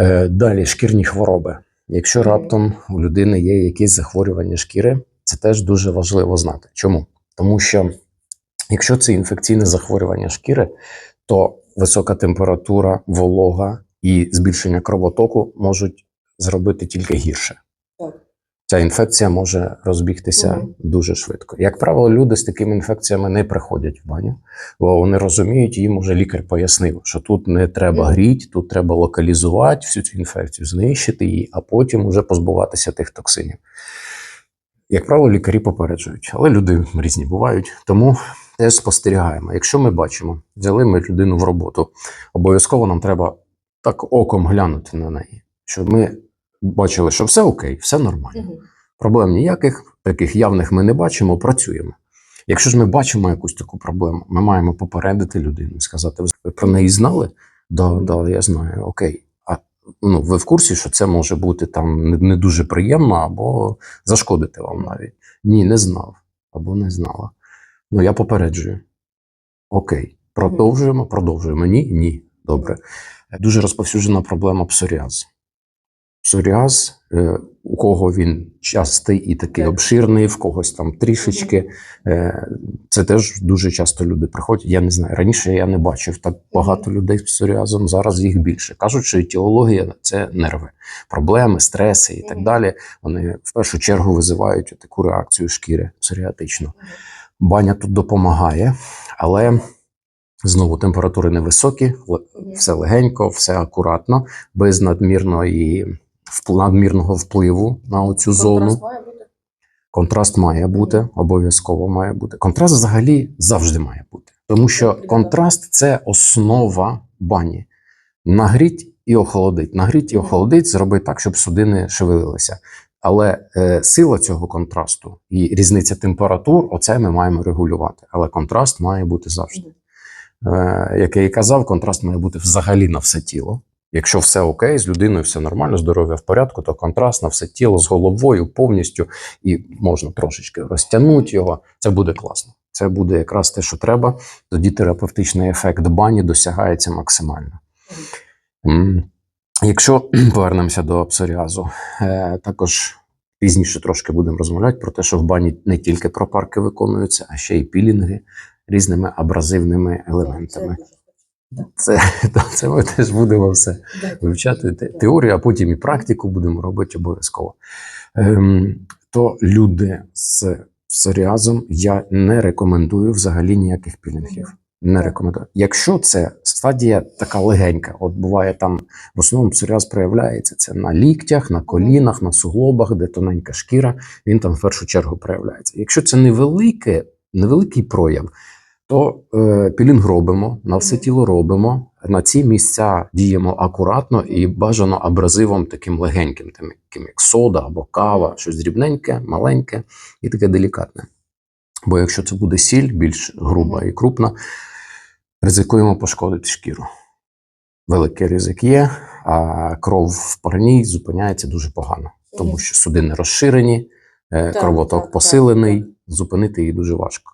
Е, Далі шкірні хвороби. Якщо раптом у людини є якісь захворювання шкіри, це теж дуже важливо знати. Чому? Тому що якщо це інфекційне захворювання шкіри, то висока температура, волога і збільшення кровотоку можуть зробити тільки гірше. Ця інфекція може розбігтися Мгм. дуже швидко. Як правило, люди з такими інфекціями не приходять в баню, бо вони розуміють, їм уже лікар пояснив, що тут не треба Мгм. гріти, тут треба локалізувати всю цю інфекцію, знищити її, а потім уже позбуватися тих токсинів. Як правило, лікарі попереджують, але люди різні бувають, тому теж спостерігаємо. Якщо ми бачимо, взяли ми людину в роботу, обов'язково нам треба так оком глянути на неї, щоб ми бачили, що все окей, все нормально. Проблем ніяких, таких явних ми не бачимо, працюємо. Якщо ж ми бачимо якусь таку проблему, ми маємо попередити людину і сказати: ви про неї знали? Да, да, я знаю, окей. А ну, ви в курсі, що це може бути там не, не дуже приємно або зашкодити вам навіть? Ні, не знав або не знала. Ну, я попереджую. Окей, продовжуємо, продовжуємо. Ні, ні. Добре. Дуже розповсюджена проблема псоріаз. Псоріаз, е, у кого він частий і такий Так. обширний, в когось там трішечки. Е, це теж дуже часто люди приходять. Я не знаю. Раніше я не бачив так багато людей з псоріазом, зараз їх більше. Кажуть, що етіологія це нерви, проблеми, стреси і так далі. Вони в першу чергу визивають таку реакцію шкіри псоріатичну. Баня тут допомагає, але знову температури невисокі, все легенько, все акуратно, без надмірної надмірного впливу на оцю зону. Контраст має бути? Контраст має бути, обов'язково має бути. Контраст взагалі завжди має бути, тому що контраст це основа бані. Нагріть і охолодить. Нагріть і охолодить, зробить так, щоб судини шевелилися. Але е, сила цього контрасту і різниця температур, оце ми маємо регулювати. Але контраст має бути завжди. Е, як я і казав, контраст має бути взагалі на все тіло. Якщо все окей, з людиною все нормально, здоров'я в порядку, то контраст на все тіло з головою повністю і можна трошечки розтягнути його. Це буде класно. Це буде якраз те, що треба. Тоді терапевтичний ефект бані досягається максимально. Якщо повернемося до псоріазу, е, також пізніше трошки будемо розмовляти про те, що в бані не тільки пропарки виконуються, а ще й пілінги різними абразивними елементами. Це, це ми теж будемо все вивчати теорію, а потім і практику будемо робити обов'язково. Ем, то люди з псоріазом я не рекомендую взагалі ніяких пілінгів. Не рекомендую. Якщо це стадія така легенька, от буває там в основному псоріаз проявляється це на ліктях, на колінах, на суглобах, де тоненька шкіра, він там в першу чергу проявляється. Якщо це невелике, невеликий прояв, то е, пілінг робимо, на все тіло робимо. На ці місця діємо акуратно і бажано абразивом таким легеньким, таким як сода або кава, щось дрібненьке, маленьке і таке делікатне. Бо якщо це буде сіль, більш груба і крупна, ризикуємо пошкодити шкіру. Великий ризик є, а кров в парній зупиняється дуже погано, тому що судини розширені, е, кровоток посилений, зупинити її дуже важко.